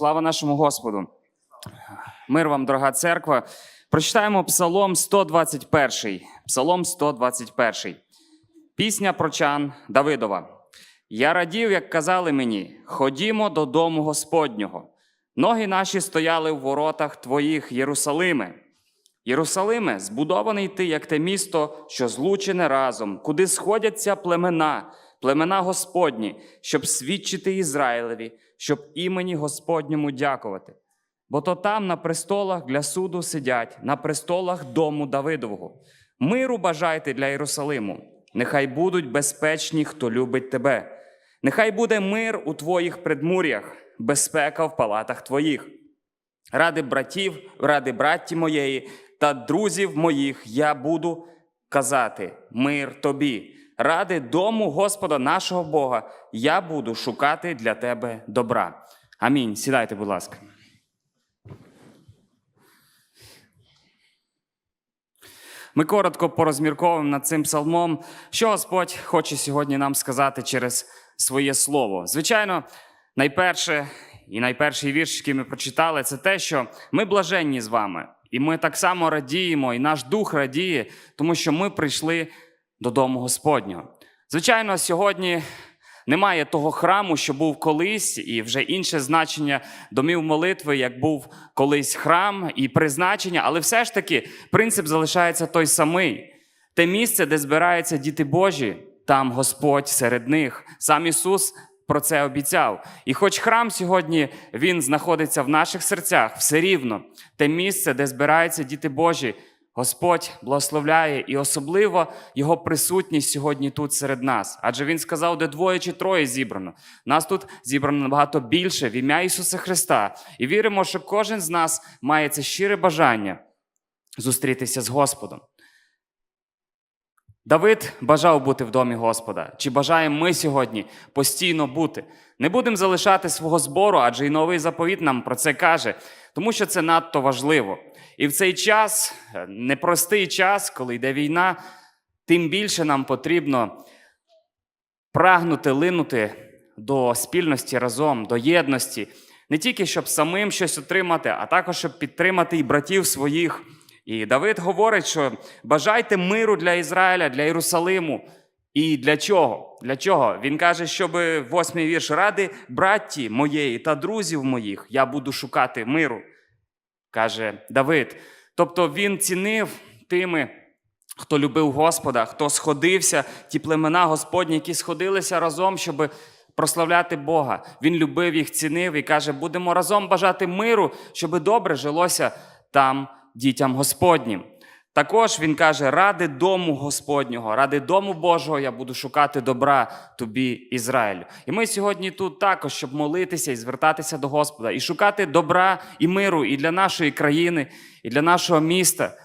Слава нашому Господу. Мир вам, дорога церква. Прочитаємо Псалом 121. Псалом 121. Пісня прочан Давидова. Я радів, як казали мені: ходімо додому Господнього. Ноги наші стояли в воротах твоїх, Єрусалиме. Єрусалиме, збудований ти, як те місто, що злучене разом, куди сходяться племена, племена Господні, щоб свідчити Ізраїлеві, щоб імені Господньому дякувати. Бо то там на престолах для суду сидять, на престолах дому Давидового. Миру бажайте для Єрусалиму. Нехай будуть безпечні, хто любить тебе. Нехай буде мир у твоїх предмур'ях, безпека в палатах твоїх. Ради братів, ради братті моєї та друзів моїх я буду казати мир тобі. Ради дому Господа нашого Бога я буду шукати для тебе добра. Амінь. Сідайте, будь ласка. Ми коротко порозмірковуємо над цим псалмом, що Господь хоче сьогодні нам сказати через своє слово. Звичайно, найперше і найперший вірш, який ми прочитали, це те, що ми блаженні з вами, і ми так само радіємо, і наш дух радіє, тому що ми прийшли додому Господнього. Звичайно, сьогодні немає того храму, що був колись, і вже інше значення домів молитви, як був колись храм і призначення, але все ж таки принцип залишається той самий. Те місце, де збираються діти Божі, там Господь серед них. Сам Ісус про це обіцяв. І хоч храм сьогодні він знаходиться в наших серцях, все рівно те місце, де збираються діти Божі, Господь благословляє і особливо Його присутність сьогодні тут серед нас. Адже Він сказав, де двоє чи троє зібрано. Нас тут зібрано набагато більше в ім'я Ісуса Христа. І віримо, що кожен з нас має це щире бажання зустрітися з Господом. Давид бажав бути в домі Господа. Чи бажаємо ми сьогодні постійно бути? Не будемо залишати свого збору, адже і новий заповіт нам про це каже, тому що це надто важливо. І в цей час, е, непростий час, коли йде війна, тим більше нам потрібно прагнути линути до спільності разом, до єдності, не тільки щоб самим щось отримати, а також щоб підтримати і братів своїх. І Давид говорить, що бажайте миру для Ізраїля, для Єрусалиму. І для чого? Для чого? Він каже, щоб восьмий вірш ради братті моєї та друзів моїх я буду шукати миру, каже Давид. Тобто він цінив тими, хто любив Господа, хто сходився, ті племена Господні, які сходилися разом, щоб прославляти Бога. Він любив їх, цінив і каже: будемо разом бажати миру, щоб добре жилося там дітям Господнім. Також він каже: ради дому Господнього, ради дому Божого я буду шукати добра тобі, Ізраїлю. І ми сьогодні тут також, щоб молитися і звертатися до Господа, і шукати добра і миру і для нашої країни, і для нашого міста,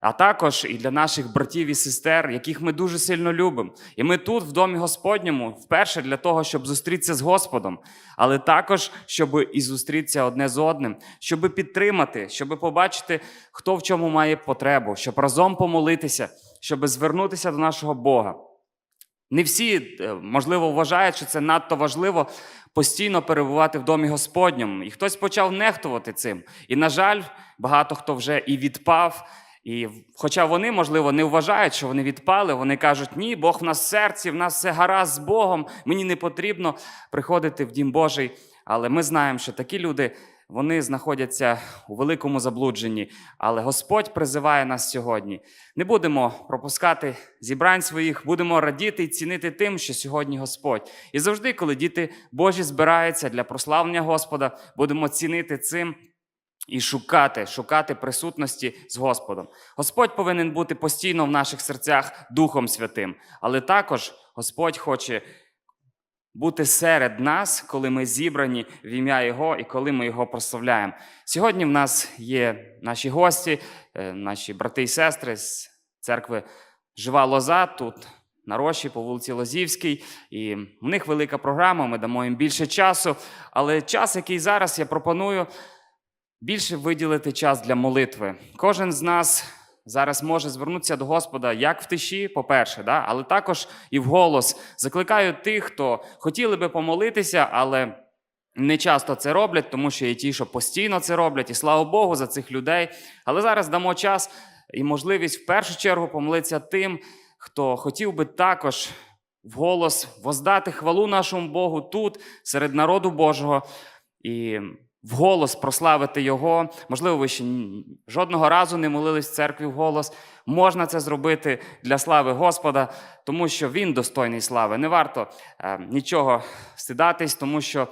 а також і для наших братів і сестер, яких ми дуже сильно любимо. І ми тут, в домі Господньому, вперше для того, щоб зустрітися з Господом, але також, щоб і зустрітися одне з одним, щоб підтримати, щоб побачити, хто в чому має потребу, щоб разом помолитися, щоб звернутися до нашого Бога. Не всі, е, можливо, вважають, що це надто важливо постійно перебувати в домі Господньому. І хтось почав нехтувати цим. І, на жаль, багато хто вже і відпав. І хоча вони, можливо, не вважають, що вони відпали, вони кажуть, ні, Бог в нас в серці, в нас все гаразд з Богом, мені не потрібно приходити в Дім Божий. Але ми знаємо, що такі люди вони знаходяться у великому заблудженні. Але Господь призиває нас сьогодні. Не будемо пропускати зібрань своїх, будемо радіти і цінити тим, що сьогодні Господь. І завжди, коли діти Божі збираються для прославлення Господа, будемо цінити цим. І шукати, шукати присутності з Господом. Господь повинен бути постійно в наших серцях Духом Святим, але також Господь хоче бути серед нас, коли ми зібрані в ім'я Його і коли ми його прославляємо. Сьогодні в нас є наші гості, е, наші брати і сестри з церкви Жива Лоза тут. На Роші по вулиці Лозівській, і в них велика програма. Ми дамо їм більше часу. Але час, який зараз я пропоную, більше виділити час для молитви. Кожен з нас зараз може звернутися до Господа як в тиші, по-перше, да? але також і в голос. Закликаю тих, хто хотіли би помолитися, але не часто це роблять, тому що є ті, що постійно це роблять, і слава Богу за цих людей. Але зараз дамо час і можливість в першу чергу помолитися тим, хто хотів би також вголос воздати хвалу нашому Богу тут, серед народу Божого, і вголос прославити Його. Можливо, ви ще жодного разу не молились в церкві вголос. Можна це зробити для слави Господа, тому що Він достойний слави. Не варто е, нічого стидатись, тому що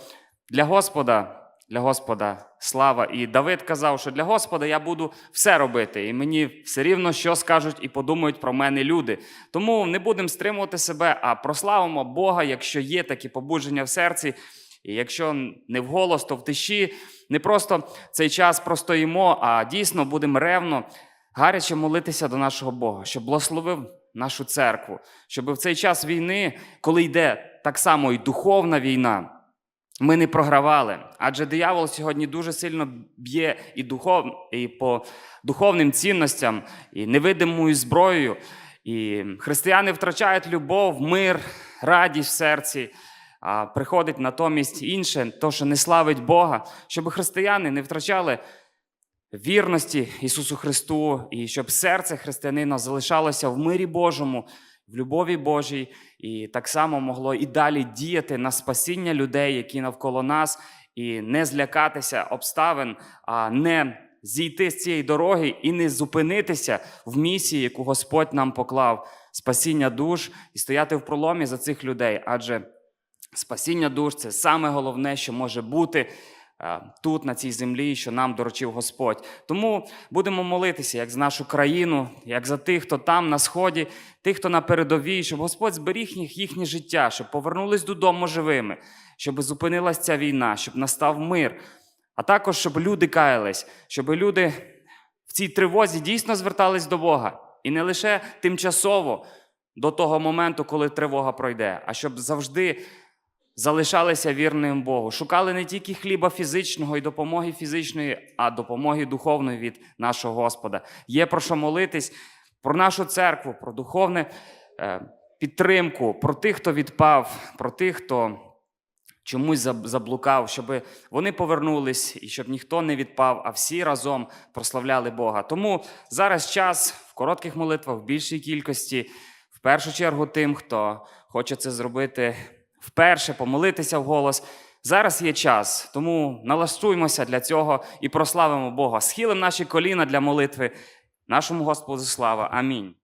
для Господа. Для Господа слава. І Давид казав, що для Господа я буду все робити, і мені все рівно, що скажуть і подумають про мене люди. Тому не будемо стримувати себе, а прославимо Бога, якщо є такі побудження в серці. І якщо не вголос, то в тиші не просто цей час простоїмо, а дійсно будемо ревно, гаряче молитися до нашого Бога, щоб благословив нашу церкву, щоб в цей час війни, коли йде так само і духовна війна, ми не програвали. Адже диявол сьогодні дуже сильно б'є і, духов, і по духовним цінностям, і невидимою зброєю. І християни втрачають любов, мир, радість в серці. А приходить натомість інше, то, що не славить Бога, щоб християни не втрачали вірності Ісусу Христу, і щоб серце християнина залишалося в мирі Божому, в любові Божій, і так само могло і далі діяти на спасіння людей, які навколо нас, і не злякатися обставин, а не зійти з цієї дороги і не зупинитися в місії, яку Господь нам поклав, спасіння душ і стояти в проломі за цих людей. Адже спасіння душ це саме головне, що може бути е, тут, на цій землі, що нам доручив Господь. Тому будемо молитися як за нашу країну, як за тих, хто там на сході, тих, хто на передовій, щоб Господь зберіг їх їхнє життя, щоб повернулись додому живими, щоб зупинилась ця війна, щоб настав мир. А також, щоб люди каялись, щоб люди в цій тривозі дійсно звертались до Бога. І не лише тимчасово до того моменту, коли тривога пройде, а щоб завжди залишалися вірним Богу. Шукали не тільки хліба фізичного і допомоги фізичної, а допомоги духовної від нашого Господа. Є про що молитись, про нашу церкву, про духовну е, підтримку, про тих, хто відпав, про тих, хто чомусь заблукав, щоб вони повернулись і щоб ніхто не відпав, а всі разом прославляли Бога. Тому зараз час в коротких молитвах, в більшій кількості, в першу чергу тим, хто хоче це зробити вперше, помолитися в голос. Зараз є час, тому налаштуймося для цього і прославимо Бога. Схилимо наші коліна для молитви нашому Господу слава. Амінь.